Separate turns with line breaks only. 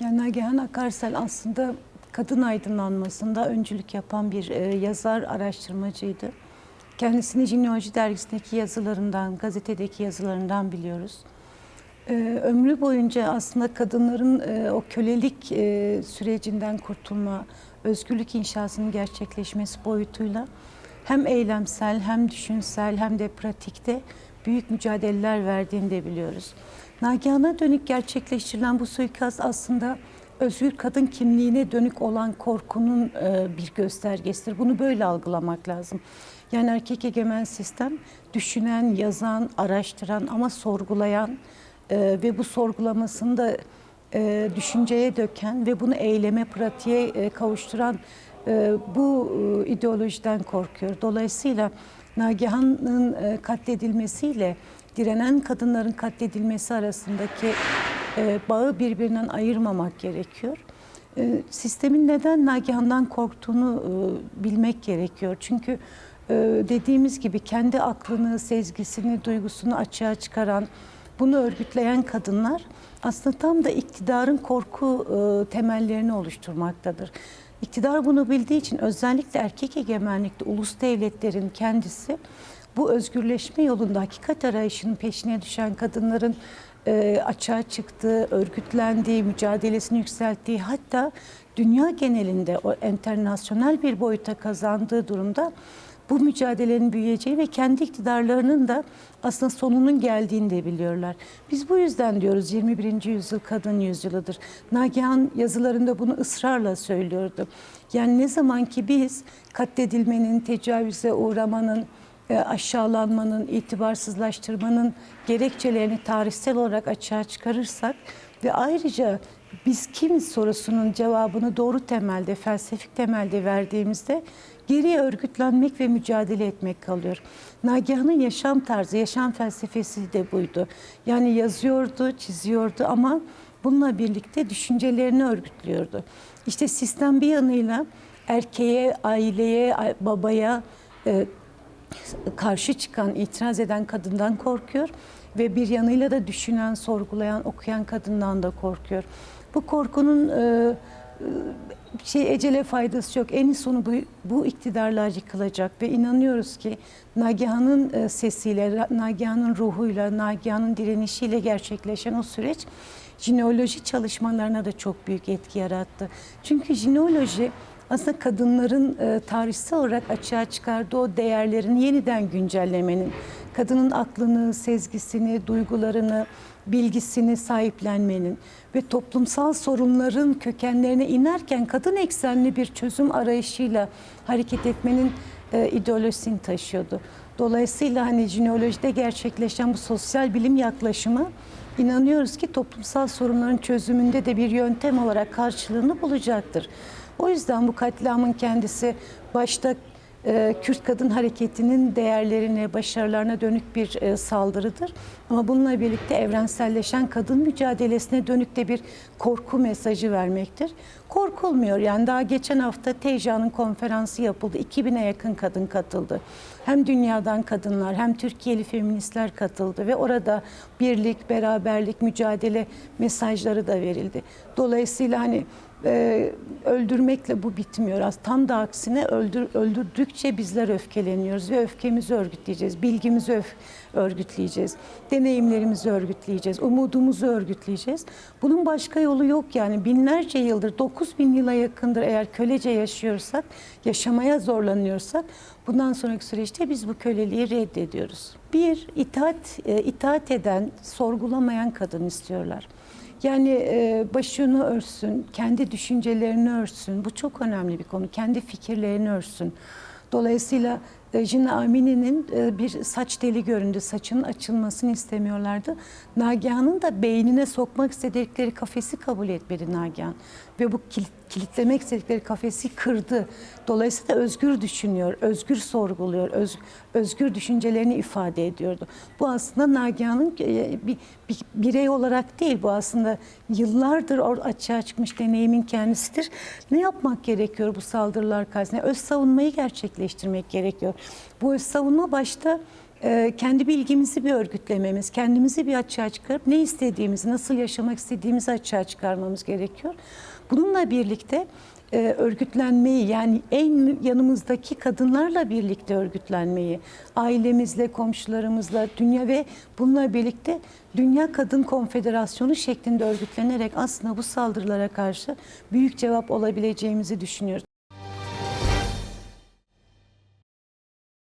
Yani Nagihan Akarsel aslında kadın aydınlanmasında öncülük yapan bir e, yazar, araştırmacıydı. Kendisini Jineoloji dergisindeki yazılarından, gazetedeki yazılarından biliyoruz. E, ömrü boyunca aslında kadınların e, o kölelik e, sürecinden kurtulma, özgürlük inşasının gerçekleşmesi boyutuyla hem eylemsel hem düşünsel hem de pratikte büyük mücadeleler verdiğini de biliyoruz. Nagihan'a dönük gerçekleştirilen bu suikast aslında özgür kadın kimliğine dönük olan korkunun e, bir göstergesidir. Bunu böyle algılamak lazım. Yani erkek egemen sistem düşünen, yazan, araştıran ama sorgulayan e, ve bu sorgulamasını da e, düşünceye döken ve bunu eyleme, pratiğe kavuşturan bu ideolojiden korkuyor. Dolayısıyla Nagihan'ın e, katledilmesiyle direnen kadınların katledilmesi arasındaki e, bağı birbirinden ayırmamak gerekiyor. E, sistemin neden Nagihan'dan korktuğunu bilmek gerekiyor. Çünkü dediğimiz gibi kendi aklını, sezgisini, duygusunu açığa çıkaran, bunu örgütleyen kadınlar aslında tam da iktidarın korku temellerini oluşturmaktadır. İktidar bunu bildiği için özellikle erkek egemenlikte ulus devletlerin kendisi bu özgürleşme yolunda hakikat arayışının peşine düşen kadınların e, açığa çıktığı, örgütlendiği, mücadelesini yükselttiği hatta dünya genelinde o internasyonel bir boyuta kazandığı durumda bu mücadelenin büyüyeceği ve kendi iktidarlarının da aslında sonunun geldiğini de biliyorlar. Biz bu yüzden diyoruz 21. yüzyıl kadın yüzyılıdır. Nagihan yazılarında bunu ısrarla söylüyordu. Yani ne zaman ki biz katledilmenin, tecavüze uğramanın, e, aşağılanmanın, itibarsızlaştırmanın gerekçelerini tarihsel olarak açığa çıkarırsak ve ayrıca biz kimiz sorusunun cevabını doğru temelde, felsefik temelde verdiğimizde geriye örgütlenmek ve mücadele etmek kalıyor. Nagihan'ın yaşam tarzı, yaşam felsefesi de buydu. Yani yazıyordu, çiziyordu ama bununla birlikte düşüncelerini örgütlüyordu. İşte sistem bir yanıyla erkeğe, aileye, babaya, e, karşı çıkan, itiraz eden kadından korkuyor ve bir yanıyla da düşünen, sorgulayan, okuyan kadından da korkuyor. Bu korkunun e, şey ecele faydası yok. En sonu bu, bu iktidarlar yıkılacak ve inanıyoruz ki Nagihan'ın e, sesiyle, Nagihan'ın ruhuyla, Nagihan'ın direnişiyle gerçekleşen o süreç jineoloji çalışmalarına da çok büyük etki yarattı. Çünkü jineoloji aslında kadınların e, tarihsel olarak açığa çıkardığı o değerlerin yeniden güncellemenin, kadının aklını, sezgisini, duygularını, bilgisini sahiplenmenin ve toplumsal sorunların kökenlerine inerken kadın eksenli bir çözüm arayışıyla hareket etmenin e, ideolojisini taşıyordu. Dolayısıyla hani jineolojide gerçekleşen bu sosyal bilim yaklaşımı inanıyoruz ki toplumsal sorunların çözümünde de bir yöntem olarak karşılığını bulacaktır. O yüzden bu katliamın kendisi başta Kürt kadın hareketinin değerlerine, başarılarına dönük bir e, saldırıdır. Ama bununla birlikte evrenselleşen kadın mücadelesine dönük de bir korku mesajı vermektir. Korkulmuyor. Yani daha geçen hafta Teja'nın konferansı yapıldı. 2000'e yakın kadın katıldı. Hem dünyadan kadınlar hem Türkiye'li feministler katıldı ve orada birlik, beraberlik, mücadele mesajları da verildi. Dolayısıyla hani e, öldürmekle bu bitmiyor. Az tam da aksine öldür, öldürdükçe bizler öfkeleniyoruz ve öfkemizi örgütleyeceğiz, bilgimizi öf, örgütleyeceğiz, deneyimlerimizi örgütleyeceğiz, umudumuzu örgütleyeceğiz. Bunun başka yolu yok yani binlerce yıldır, 9 bin yıla yakındır eğer kölece yaşıyorsak, yaşamaya zorlanıyorsak bundan sonraki süreçte biz bu köleliği reddediyoruz. Bir, itaat, e, itaat eden, sorgulamayan kadın istiyorlar. Yani e, başını örsün, kendi düşüncelerini örsün. Bu çok önemli bir konu. Kendi fikirlerini örsün. Dolayısıyla e, Jina Amini'nin e, bir saç teli göründü. Saçının açılmasını istemiyorlardı. Nagihan'ın da beynine sokmak istedikleri kafesi kabul etmedi Nagihan. Ve bu kilit, kilitlemek istedikleri kafesi kırdı. Dolayısıyla özgür düşünüyor, özgür sorguluyor, öz, özgür düşüncelerini ifade ediyordu. Bu aslında Nagihan'ın e, bir, bir birey olarak değil, bu aslında yıllardır açığa çıkmış deneyimin kendisidir. Ne yapmak gerekiyor bu saldırılar karşısında? Öz savunmayı gerçekleştirmek gerekiyor. Bu öz savunma başta e, kendi bilgimizi bir örgütlememiz, kendimizi bir açığa çıkarıp ne istediğimizi, nasıl yaşamak istediğimizi açığa çıkarmamız gerekiyor. Bununla birlikte e, örgütlenmeyi yani en yanımızdaki kadınlarla birlikte örgütlenmeyi, ailemizle, komşularımızla, dünya ve bununla birlikte Dünya Kadın Konfederasyonu şeklinde örgütlenerek aslında bu saldırılara karşı büyük cevap olabileceğimizi düşünüyoruz.